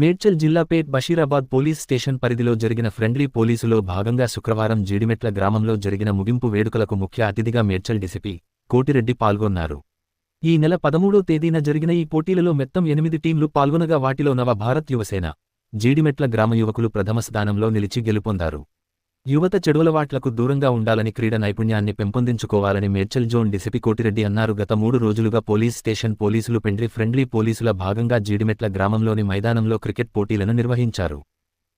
మేడ్చల్ జిల్లాపేట్ Basheerabad police station పరిధిలో జరిగిన ఫ్రెండ్లీ పోలీసులో భాగంగా శుక్రవారం జీడిమెట్ల గ్రామంలో జరిగిన ముగింపు వేడుకలకు ముఖ్య అతిథిగా మేడ్చల్ డిసిపి కోటిరెడ్డి పాల్గొన్నారు. ఈ నెల పదమూడో తేదీన జరిగిన ఈ పోటీలలో మొత్తం ఎనిమిది టీంలు పాల్గొనగా వాటిలో నవ భారత్ యువసేన జీడిమెట్ల గ్రామ యువకులు ప్రథమ స్థానంలో నిలిచి గెలుపొందారు. యువత చెడువలవాట్లకు దూరంగా ఉండాలని క్రీడ నైపుణ్యాన్ని పెంపొందించుకోవాలని మేడ్చల్ జోన్ డిసిపి కోటిరెడ్డి అన్నారు. గత మూడు రోజులుగా పోలీస్ స్టేషన్ పోలీసులు పెండ్రి ఫ్రెండ్లీ పోలీసుల భాగంగా జీడిమెట్ల గ్రామంలోని మైదానంలో క్రికెట్ పోటీలను నిర్వహించారు.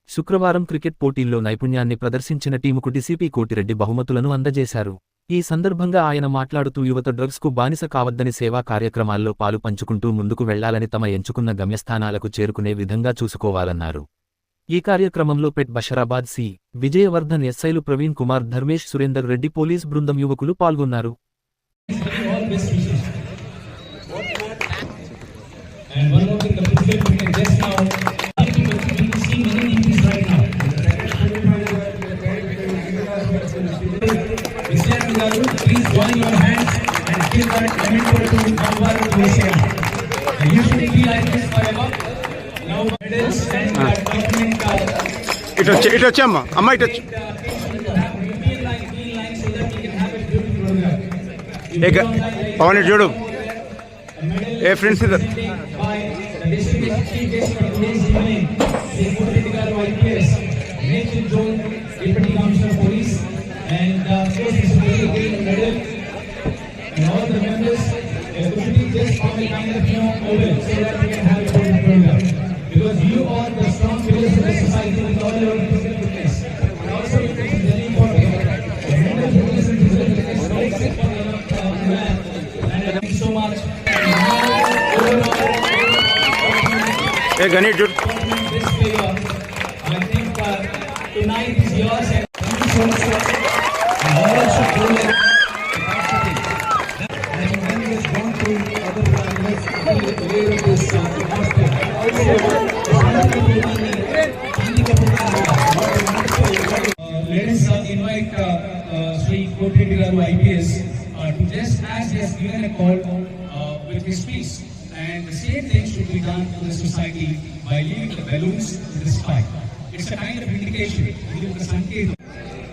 శుక్రవారం క్రికెట్ పోటీల్లో నైపుణ్యాన్ని ప్రదర్శించిన టీముకు డిసిపి కోటిరెడ్డి బహుమతులను అందజేశారు. ఈ సందర్భంగా ఆయన మాట్లాడుతూ యువత డ్రగ్స్కు బానిస కావద్దని సేవా కార్యక్రమాల్లో పాలు పంచుకుంటూ ముందుకు వెళ్ళాలని తమ ఎంచుకున్న గమ్యస్థానాలకు చేరుకునే విధంగా చూసుకోవాలన్నారు. ఈ కార్యక్రమంలో పెట్ బషరాబాద్ సి. విజయవర్ధన్ ఎస్ఐలు ప్రవీణ్ కుమార్ ధర్మేష్ సురేందర్ రెడ్డి పోలీస్ బృందం యువకులు పాల్గొన్నారు. It was it was Chama. Amma it was. एक पवन जोड़ो ఏ ఫ్రెండ్స్ ఇది And all the members, uh, could you please just form a kind of you know, oval so that we can have Ganesh I think uh, tonight is yours thank you so much for all of the And when he has gone through other families, he is aware of this uh, uh ladies, IPS uh, to just as he given a call uh, with his speech. And the same thing should be done to the society by leaving the balloons in the sky. It's a kind of indication, giving the sanket.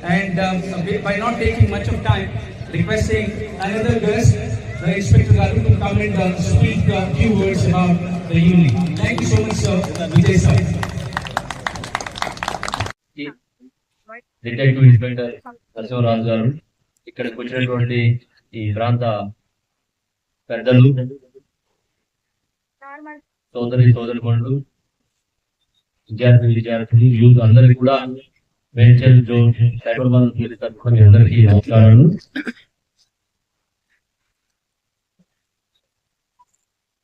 And um, by not taking much of time, requesting another guest, the Inspector Garu, to come and uh, speak a few words about the evening. Thank you so much, sir. Vijay sir. Detective inspector Narasimharaju గారు ఇక్కడికి వచ్చినటువంటి ఈ ప్రాంత పెద్దలు సోదరి సోదరిమణులు విద్యార్థి విద్యార్థులు యూత్ అందరికీ కూడా జోన్ సైబరాబాద్ పోలీస్ తరఫున మీ అందరికీ నమస్కారాలు.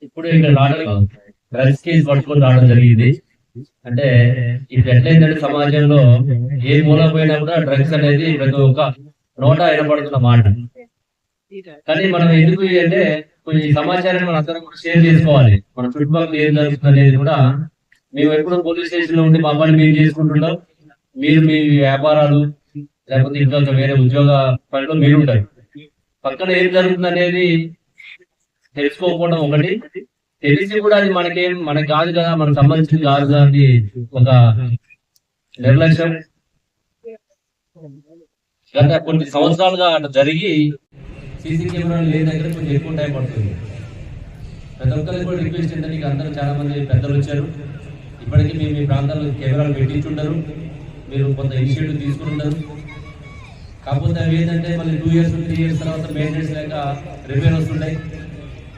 ఇప్పుడు ఇక్కడ రావడం డ్రగ్స్ కేసు పట్టుకొని రావడం జరిగింది. అంటే ఇది ఎట్లయిందంటే సమాజంలో ఏ మూల పోయినా కూడా డ్రగ్స్ అనేది ప్రతి ఒక్క నోట వినపడుతున్న మాట. కానీ మనం ఎందుకు అంటే కొన్ని సమాచారాన్ని మనం అందరం కూడా షేర్ చేసుకోవాలి. మన చుట్టుపక్కల ఏం జరుగుతుంది అనేది కూడా మేము ఎప్పుడు పోలీస్ స్టేషన్లో ఉండి మా పని మేము చేసుకుంటున్నాం మీరు మీ వ్యాపారాలు లేకపోతే ఇంట్లో వేరే ఉద్యోగ పనిలో మీరు ఉంటారు. పక్కన ఏం జరుగుతుంది అనేది తెలుసుకోకపోవడం ఒకటి. తెలిసి కూడా అది మనకేం మనకి కాదు కదా మనకు సంబంధించింది కాదు కదా అని ఒక నిర్లక్ష్యం. గత కొన్ని సంవత్సరాలుగా అట్లా జరిగి సీసీ కెమెరాలు లేని దగ్గర కొంచెం ఎక్కువ టైం పడుతుంది. ప్రతి ఒక్కరికి కూడా రిక్వెస్ట్ ఏంటంటే ఇక అందరూ చాలా మంది పెద్దలు వచ్చారు. ఇప్పటికీ మీ మీ ప్రాంతాల్లో కెమెరాలు పెట్టించుండరు. మీరు కొంత ఇనిషియేటివ్ తీసుకుని కాకపోతే అవి ఏంటంటే మళ్ళీ టూ ఇయర్స్ త్రీ ఇయర్స్ తర్వాత మెయింటెనెన్స్ లేక రిపేర్ వస్తుంటాయి.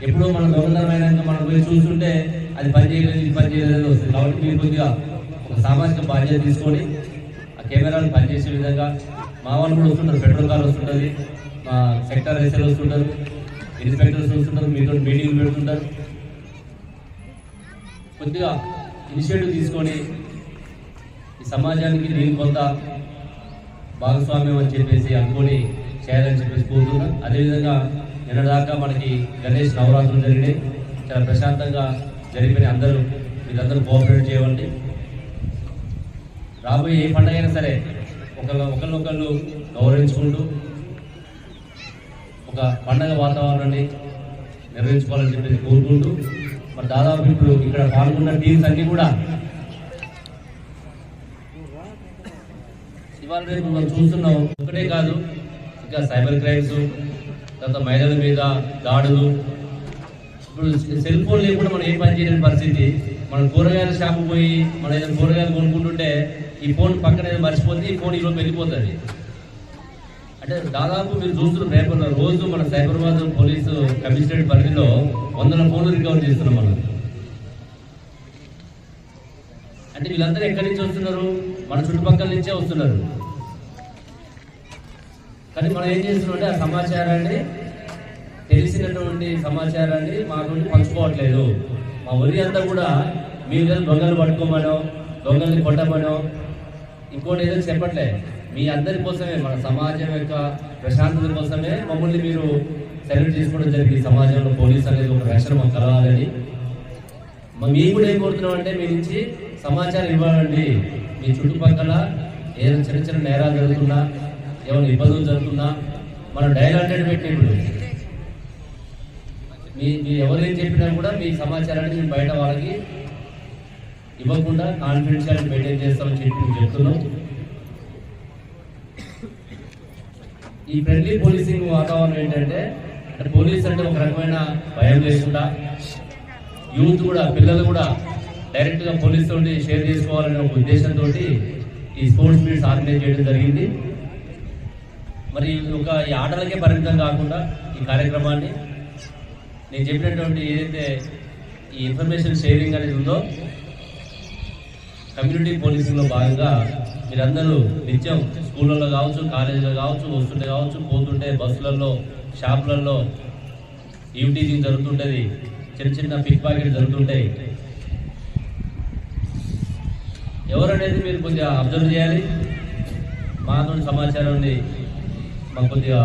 ఎప్పుడో మనం దొంగతనమైనాక మనం పోయి చూస్తుంటే అది పని చేయలేదు ఇది పని చేయలేదు వస్తుంది. కాబట్టి మీరు కొద్దిగా ఒక సామాజిక బాధ్యత తీసుకొని ఆ కెమెరాలు పనిచేసే విధంగా మా వాళ్ళు కూడా వస్తుంటారు పెట్రోల్ కార్ వస్తుంటుంది మా సెక్టర్ ఎస్ఎల్ వస్తుంటారు ఇన్స్పెక్టర్స్ వస్తుంటారు మీతో మీటింగ్ పెడుతుంటారు. కొద్దిగా ఇనిషియేటివ్ తీసుకొని ఈ సమాజానికి నేను కొంత భాగస్వామ్యం అని చెప్పేసి అనుకొని చేయాలని చెప్పేసి కోరుతున్నాం. అదేవిధంగా నిన్నదాకా మనకి గణేష్ నవరాత్రులు జరిగినాయి. చాలా ప్రశాంతంగా జరిగిపోయినాయి అందరూ మీరందరూ కోఆపరేట్ చేయండి రాబోయే ఏ పండుగ అయినా సరే ఒకళ్ళ ఒకళ్ళొకళ్ళు గౌరవించుకుంటూ ఒక పండగ వాతావరణాన్ని నిర్వహించుకోవాలని చెప్పేసి కోరుకుంటూ మరి దాదాపు ఇప్పుడు ఇక్కడ పాల్గొన్న టీమ్స్ అన్ని కూడా మనం చూస్తున్నాం. ఒకటే కాదు ఇంకా సైబర్ క్రైమ్స్ తర్వాత మహిళల మీద దాడులు ఇప్పుడు సెల్ ఫోన్ లేకుండా మనం ఏం పని చేయలేని పరిస్థితి. మనం కూరగాయల షాపు పోయి మనం ఏదైనా కూరగాయలు కొనుక్కుంటుంటే ఈ ఫోన్ పక్కన ఏదో మర్చిపోతే ఈ ఫోన్ ఈరోజు వెళ్ళిపోతుంది అంటే దాదాపు మీరు చూస్తున్న పేపర్లో రోజు మన సైబరాబాద్ పోలీసు కమిషనరేట్ పరిధిలో వందల ఫోన్లు రికవర్ చేస్తున్నాం మనం. అంటే వీళ్ళందరూ ఎక్కడి నుంచి వస్తున్నారు? మన చుట్టుపక్కల నుంచే వస్తున్నారు. కానీ మనం ఏం చేస్తున్నాం అంటే ఆ సమాచారాన్ని తెలిసినటువంటి సమాచారాన్ని మా పంచుకోవట్లేదు. మా ఒరి అంతా కూడా మీరు దొంగలు పట్టుకోమనో దొంగల్ని కొట్టమనో ఇంకోటి ఏదో చెప్పట్లే. మీ అందరి కోసమే మన సమాజం యొక్క ప్రశాంతత కోసమే మమ్మల్ని మీరు సెలెక్ట్ చేసుకోవడం జరిగింది. సమాజంలో పోలీస్ అనేది ఒక రక్షణ మాకు కలవాలని మేము కూడా ఏం కోరుతున్నాం అంటే మీ నుంచి సమాచారం ఇవ్వాలండి. మీ చుట్టుపక్కల ఏదైనా చిన్న చిన్న నేరాలు జరుగుతున్నా ఏమైనా ఇబ్బందులు జరుగుతున్నా మనం డైల్ హండ్రెడ్ మీ మీరు ఎవరేం చెప్పినా కూడా మీ సమాచారాన్ని మేము బయట వాళ్ళకి ఇవ్వకుండా కాన్ఫిడెన్షియాలిటీ మెయింటైన్ చేస్తామని చెప్పి మేము చెప్తున్నాం. ఈ ఫ్రెండ్లీ పోలీసింగ్ వాతావరణం ఏంటంటే అంటే పోలీస్ అంటే ఒక రకమైన భయం లేకుండా యూత్ కూడా పిల్లలు కూడా డైరెక్ట్గా పోలీస్ తోటి షేర్ చేసుకోవాలనే ఒక ఉద్దేశంతో ఈ స్పోర్ట్స్ మీట్స్ ఆర్గనైజ్ చేయడం జరిగింది. మరి ఒక ఈ ఆటలకే పరిమితం కాకుండా ఈ కార్యక్రమాన్ని నేను చెప్పినటువంటి ఏదైతే ఈ ఇన్ఫర్మేషన్ షేరింగ్ అనేది ఉందో కమ్యూనిటీ పోలీసింగ్లో భాగంగా మీరందరూ నిత్యం స్కూళ్ళల్లో కావచ్చు కాలేజీలో కావచ్చు వస్తుంటే కావచ్చు పోతుంటే బస్సులలో షాపులలో ఈవిటీజింగ్ జరుగుతుంటుంది చిన్న చిన్న పిక్ పాకెట్ జరుగుతుంటాయి. ఎవరనేది మీరు కొద్దిగా అబ్జర్వ్ చేయాలి. మాతో సమాచారాన్ని మాకు కొద్దిగా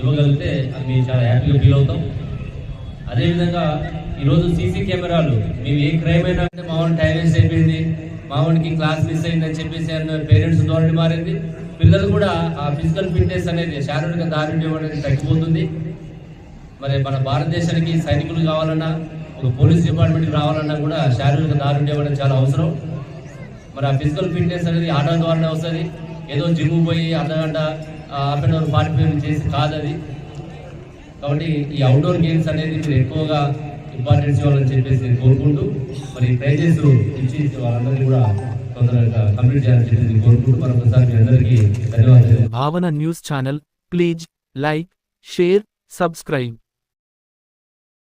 ఇవ్వగలిగితే అది మేము చాలా హ్యాపీగా ఫీల్ అవుతాం. అదేవిధంగా ఈరోజు సీసీ కెమెరాలు. మేము ఏ క్రైమ్ అయినా అంటే మామూలు వాడిని టైం వేస్ట్ అయిపోయింది. మామూలుకి క్లాస్ మిస్ అయిందని చెప్పేసి పేరెంట్స్ ధోరణి మారింది. పిల్లలు కూడా ఆ ఫిజికల్ ఫిట్నెస్ అనేది శారీరక దారుణ్యం అనేది తగ్గిపోతుంది. మరి మన భారతదేశానికి సైనికులు కావాలన్నా ఒక పోలీస్ డిపార్ట్మెంట్కి రావాలన్నా కూడా శారీరక దారుణ్యం అనేది చాలా అవసరం. మరి ఆ ఫిజికల్ ఫిట్నెస్ అనేది ఆటల ద్వారానే వస్తుంది ఏదో జిమ్ పోయి అర్ధగంట హాఫ్ అన్ అవర్ ఫార్టీ చేసి కాదు అది కాబట్టి ఈ అవుట్డోర్ గేమ్స్ అనేది మీరు ఎక్కువగా ఇంపార్టెన్స్ ఇవ్వాలని చెప్పేసి నేను కోరుకుంటూ మరి ప్రైజెస్ ఇచ్చి వాళ్ళందరినీ కూడా తొందరగా కంప్లీట్ చేయాలని చెప్పేసి కోరుకుంటూ మరొకసారి మీ అందరికీ ధన్యవాదాలు. Bhavana news channel please like share subscribe.